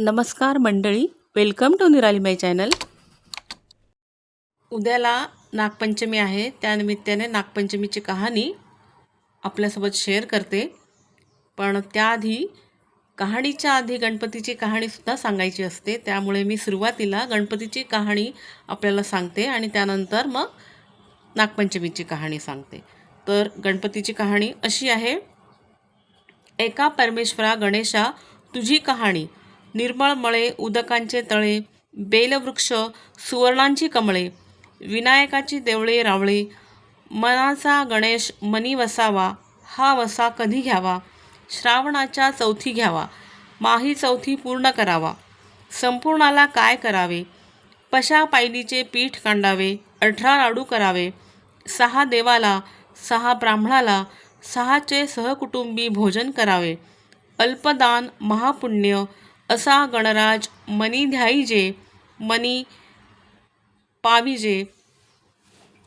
नमस्कार मंडळी welcome to निराली माय चॅनल उद्याला नागपंचमी आहे त्यानिमित्ताने नागपंचमीची कहाणी आपल्यासोबत शेअर करते. पण त्याआधी कहाणीच्या आधी गणपतीची कहाणीसुद्धा सांगायची असते त्यामुळे मी सुरुवातीला गणपतीची कहाणी आपल्याला सांगते आणि त्यानंतर मग नागपंचमीची कहाणी सांगते. तर गणपतीची कहाणी अशी आहे एका परमेश्वरा गणेशा तुझी कहाणी निर्मळ मळे उदकांचे तळे बेलवृक्ष सुवर्णांची कमळे विनायकाची देवळे रावळे मनाचा गणेश मनी वसावा हा वसा कधी घ्यावा? श्रावणाच्या चौथी घ्यावा माही चौथी पूर्ण करावा. संपूर्णाला काय करावे? पशा पायलीचे पीठ कांडावे अठरा लाडू करावे सहा देवाला सहा ब्राह्मणाला सहाचे सहकुटुंबी भोजन करावे अल्पदान महापुण्य असा गणराज मनी ध्याईजे मनी पाविजे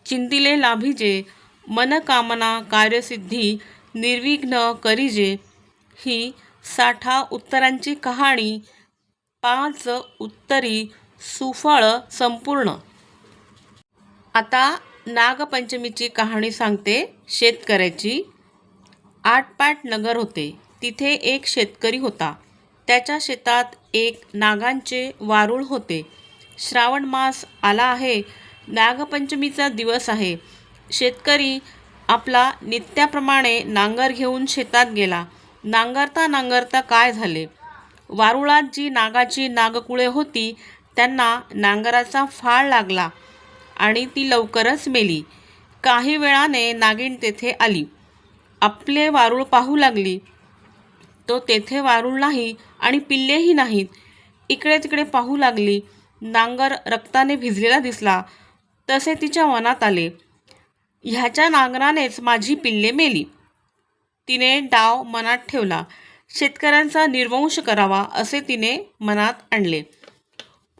चिंतिले लाभिजे मनकामना कार्यसिद्धी निर्विघ्न करिजे ही साठा उत्तरांची कहाणी पाच उत्तरी सुफळ संपूर्ण. आता नागपंचमीची कहाणी सांगते शेतकऱ्याची. आटपाट नगर होते. तिथे एक शेतकरी होता. त्याच्या शेतात एक नागांचे वारूळ होते. श्रावण मास आला आहे. नागपंचमीचा दिवस आहे. शेतकरी आपला नित्याप्रमाणे नांगर घेऊन शेतात गेला. नांगरता नांगरता काय झाले? वारुळात जी नागाची नागकुळे होती त्यांना नांगराचा फाळ लागला आणि ती लवकरच मेली. काही वेळाने नागिण तेथे आली. आपले वारूळ पाहू लागली. तो तेथे वारूळ नाही आणि पिल्लेही नाहीत. इकडे तिकडे पाहू लागली. नांगर रक्ताने भिजलेला दिसला. तसे तिच्या मनात आले. ह्याच्या नांगरानेच माझी पिल्ले मेली. तिने डाव मनात ठेवला. शेतकऱ्यांचा निर्वंश करावा असे तिने मनात आणले.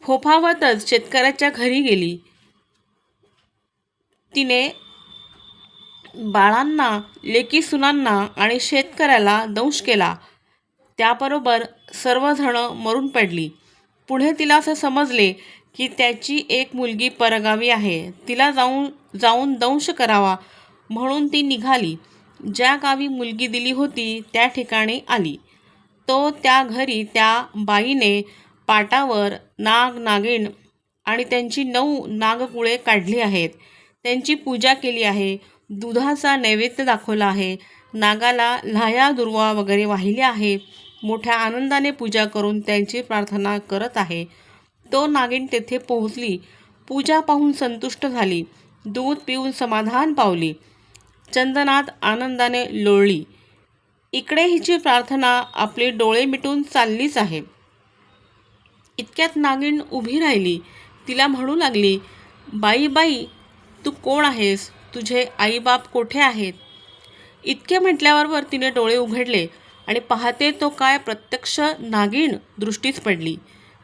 फोफावतच शेतकऱ्याच्या घरी गेली. तिने बाळांना लेकी सुनांना आणि शेतकऱ्याला दंश केला. त्याबरोबर सर्वजणं मरून पडली. पुढे तिला असं समजले की त्याची एक मुलगी परगावी आहे. तिला जाऊन जाऊन दंश करावा म्हणून ती निघाली. ज्या गावी मुलगी दिली होती त्या ठिकाणी आली. तो त्या घरी त्या बाईने पाटावर नाग नागिण आणि त्यांची नऊ नागकुळे काढली आहेत. त्यांची पूजा केली आहे. दुधाचा नैवेद्य दाखवला आहे. नागाला लाह्या दुर्वा वगैरे वाहिल्या आहे. मोठ्या आनंदाने पूजा करून त्यांची प्रार्थना करत आहे. तो नागिन तेथे पोहोचली. पूजा पाहून संतुष्ट झाली. दूध पिऊन समाधान पावली. चंदनात आनंदाने लोळली. इकडे हिची प्रार्थना आपले डोळे मिटून चाललीच आहे. इतक्यात नागिन उभी राहिली. तिला म्हणू लागली बाई बाई तू कोण आहेस? तुझे आईबाप कोठे आहेत? इतके म्हटल्याबरोबर तिने डोळे उघडले. आणि पाहते तो काय प्रत्यक्ष नागिण दृष्टीच पडली.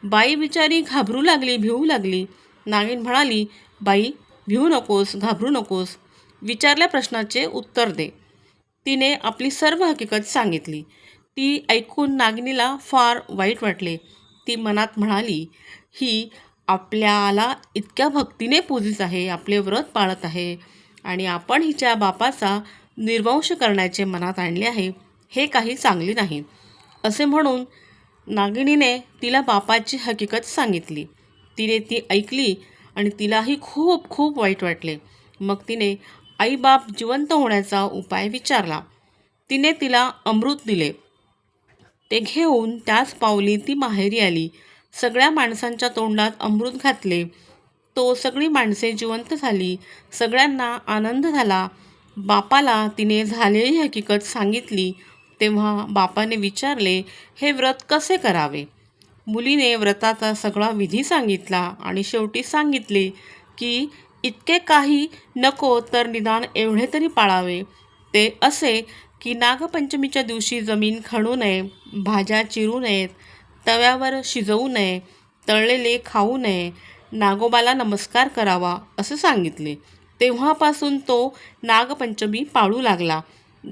बाई बिचारी घाबरू लागली भिवू लागली. नागिण म्हणाली बाई भिवू नकोस घाबरू नकोस. विचारल्या प्रश्नाचे उत्तर दे. तिने आपली सर्व हकीकत सांगितली. ती ऐकून नागिनीला फार वाईट वाटले. ती मनात म्हणाली ही आपल्याला इतक्या भक्तीने पूजित आहे आपले व्रत पाळत आहे आणि आपण हिच्या बापाचा निर्वंश करण्याचे मनात आणले आहे. हे काही चांगले नाही असे म्हणून नागिणीने तिला बापाची हकीकत सांगितली. तिने ती ऐकली आणि तिलाही खूप खूप वाईट वाटले. मग तिने आईबाप जिवंत होण्याचा उपाय विचारला. तिने तिला अमृत दिले. ते घेऊन त्याच पावली ती माहेरी आली. सगळ्या माणसांच्या तोंडात अमृत घातले. तो सगळी माणसे जिवंत झाली. सगळ्यांना आनंद झाला. बापाला तिने झालेली हकीकत सांगितली. तेव्हा बापाने विचारले हे व्रत कसे करावे? मुलीने व्रताचा सगळा विधी सांगितला आणि शेवटी सांगितले की इतके काही नको तर निदान एवढे तरी पाळावे. ते असे की नागपंचमीच्या दिवशी जमीन खणू नये भाज्या चिरू नयेत तव्यावर शिजवू नये तळलेले खाऊ नये नागोबाला नमस्कार करावा असं सांगितले. तेव्हापासून तो नागपंचमी पाळू लागला.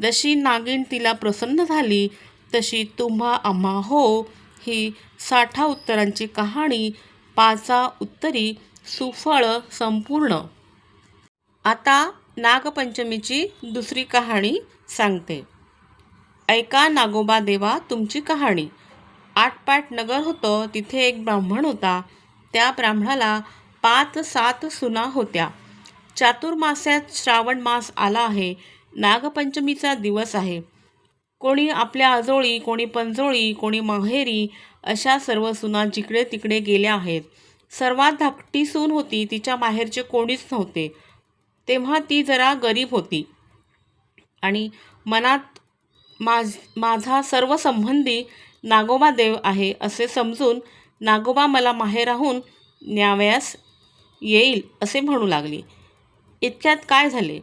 जशी नागिण तिला प्रसन्न झाली तशी तुम्हा आम्हा हो. ही साठा उत्तरांची कहाणी पाचा उत्तरी सुफळ संपूर्ण. आता नागपंचमीची दुसरी कहाणी सांगते. ऐका नागोबा देवा तुमची कहाणी. आटपाट नगर होतं तिथे एक ब्राह्मण होता. त्या ब्राह्मणाला पाच सात सुना होत्या. चातुर्मास्यात श्रावण मास आला आहे. नागपंचमीचा दिवस आहे. कोणी आपल्या आजोळी कोणी पंजोळी कोणी माहेरी अशा सर्व सुना जिकडे तिकडे गेल्या आहेत. सर्वात धाकटी सून होती तिच्या माहेरचे कोणीच नव्हते. तेव्हा ती जरा गरीब होती. आणि मनात माझ माझा सर्व संबंधी नागोबा देव आहे असे समजून नागोबा मला माहेराहून न्यावयास येईल असे म्हणू लागली. इतक्यात काय झाले?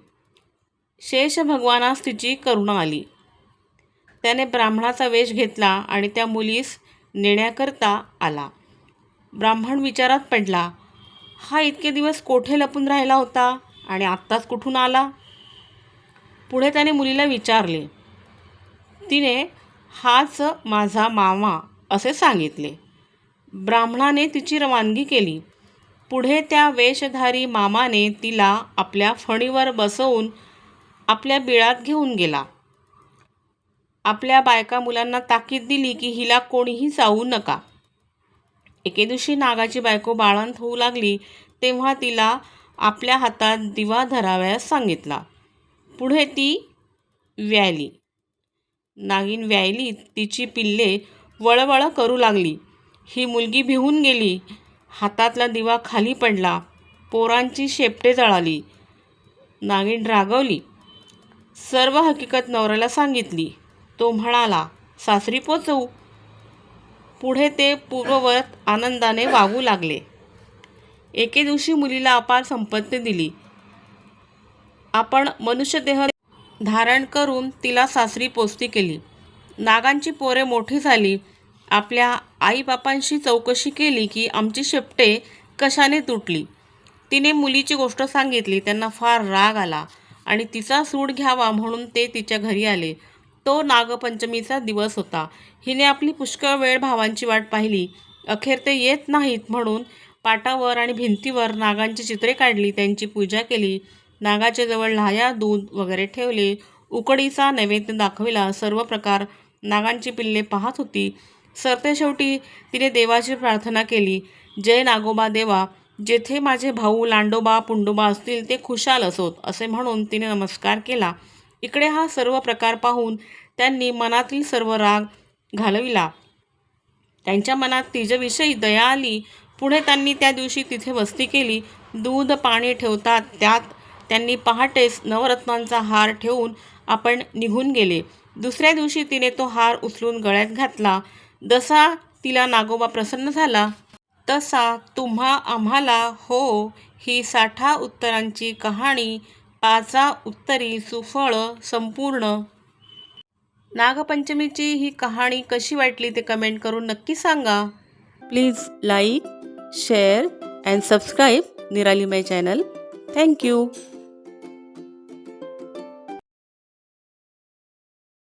शेष भगवानास तिची करुणा आली. त्याने ब्राह्मणाचा वेश घेतला आणि त्या मुलीस नेण्याकरता आला. ब्राह्मण विचारात पडला हा इतके दिवस कोठे लपून राहिला होता आणि आत्ताच कुठून आला? पुढे त्याने मुलीला विचारले तिने हाच माझा मामा असे सांगितले. ब्राह्मणाने तिची रवानगी केली. पुढे त्या वेशधारी मामाने तिला आपल्या फणीवर बसवून आपल्या बिळात घेऊन गेला. आपल्या बायका मुलांना ताकीद दिली की हिला कोणीही जाऊ नका. एके दिवशी नागाची बायको बाळंत होऊ लागली तेव्हा तिला आपल्या हातात दिवा धरावयास सांगितला. पुढे ती व्यायली. नागिन व्यायली तिची पिल्ले वळवळ करू लागली. ही मुलगी भिवून गेली. हातातला दिवा खाली पडला. पोरांची शेपटे जळाली. नागिन रागवली सर्व हकीकत नवऱ्याला सांगितली. तो म्हणाला सासरी पोचवू. पुढे ते पूर्ववत आनंदाने वागू लागले. एके दिवशी मुलीला अपार संपत्ती दिली. आपण मनुष्यदेह धारण करून तिला सासरी पोचती केली. नागांची पोरे मोठी झाली. आपल्या आईबापांशी चौकशी केली की आमची शेपटे कशाने तुटली. तिने मुलीची गोष्ट सांगितली. त्यांना फार राग आला. आणि तिचा सूड घ्यावा म्हणून ते तिच्या घरी आले. तो नागपंचमीचा दिवस होता. हिने आपली पुष्कळ वेळ भावांची वाट पाहिली. अखेर ते येत नाहीत म्हणून पाटावर आणि भिंतीवर नागांची चित्रे काढली त्यांची पूजा केली. नागाच्या जवळ लाह्या दूध वगैरे ठेवले. उकडीचा नैवेद्य दाखविला. सर्व प्रकार नागांची पिल्ले पाहत होती. सरते शेवटी तिने देवाची प्रार्थना केली. जय नागोबा देवा. जेथे माझे भाऊ लांडोबा पुंडोबा असतील ते खुशाल असोत असे म्हणून तिने नमस्कार केला. इकडे हा सर्व प्रकार पाहून त्यांनी मनातील सर्व राग घालविला. त्यांच्या मनात तिच्याविषयी दया आली. पुढे त्यांनी त्या दिवशी तिथे वस्ती केली. दूध पाणी ठेवतात. त्यात त्यांनी पहाटेस नवरत्नांचा हार ठेवून आपण निघून गेले. दुसऱ्या दिवशी तिने तो हार उचलून गळ्यात घातला. जसा तिला नागोबा प्रसन्न झाला. तसा तुम्हा आम्हाला हो ही साठा उत्तरांची कहाणी पाचा उत्तरी सुफळ संपूर्ण. नागपंचमीची ही कहाणी कशी वाटली ते कमेंट करून नक्की सांगा. Please like share and subscribe Nirali my channel. Thank you.